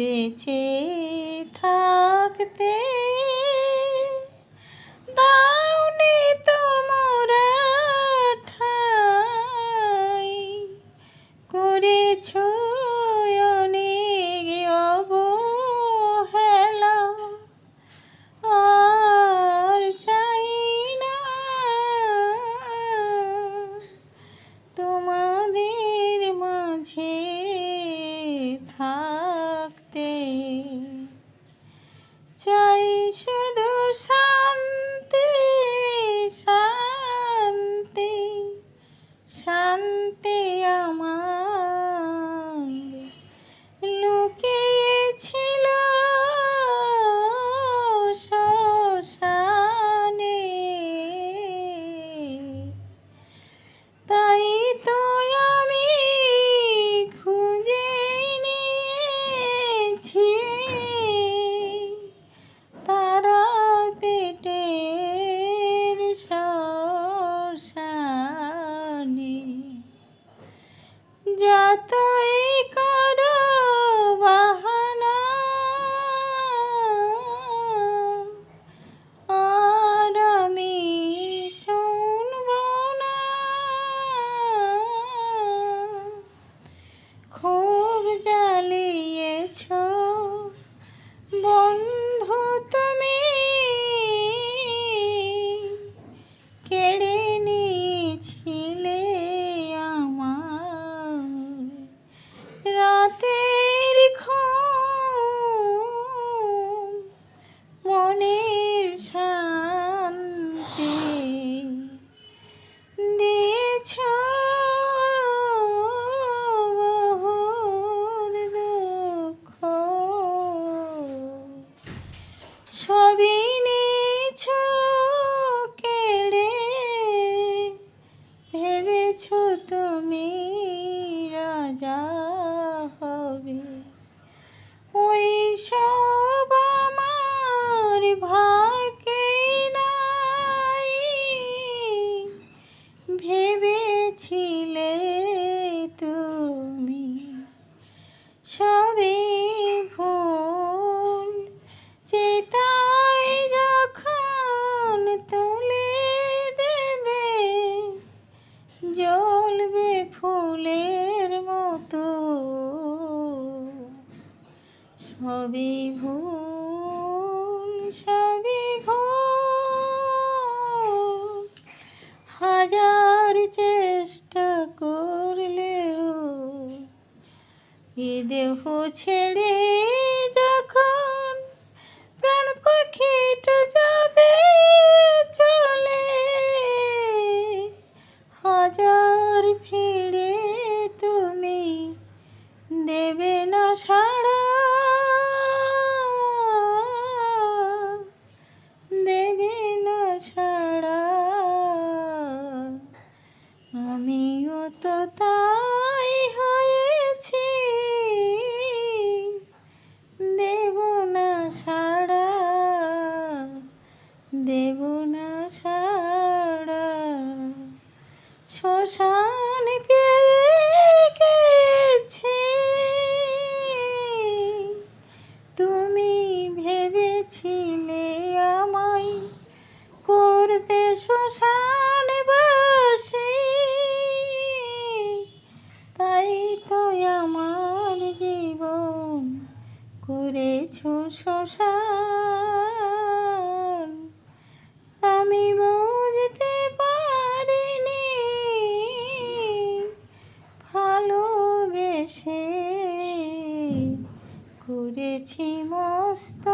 বেঁচে থাকতে। দাউনি তোমরা ঠাই করেছ থাকতে হবে ওই সব আমার ভাগে নাই। ভেবেছিলে সবই ভুল ভুল। হাজার চেষ্টা করলেও দেহ ছেড়ে যখন প্রাণ পাখিটা যাবে চলে, হাজার ফিরে তুমি দেবে না সাড়া। শ্মশান পেয়ে গেছে। তুমি ভেবেছিলে আমায় করবে শ্মশান বাসী। তাই তো আমার জীবন করেছ শ্মশান গেছি মস্ত